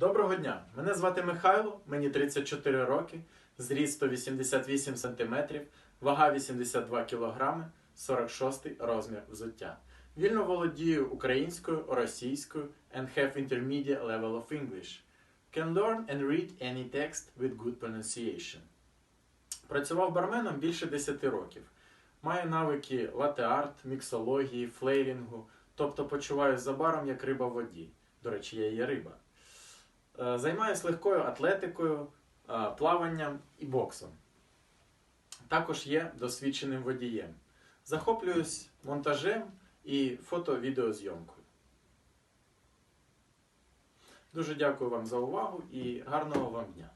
Доброго дня! Мене звати Михайло, мені 34 роки, зріст 188 см, вага 82 кг, 46 розмір взуття. Вільно володію українською, російською and have intermediate level of English. Can learn and read any text with good pronunciation. Працював барменом більше 10 років. Маю навики лате-арт, міксології, флейлінгу, тобто почуваюся за баром як риба в воді. До речі, я є риба. Е, Займаюся легкою атлетикою, е, плаванням і боксом. Також є досвідченим водієм. Захоплююсь монтажем і фото-відеозйомкою. Дуже дякую вам за увагу і гарного вам дня!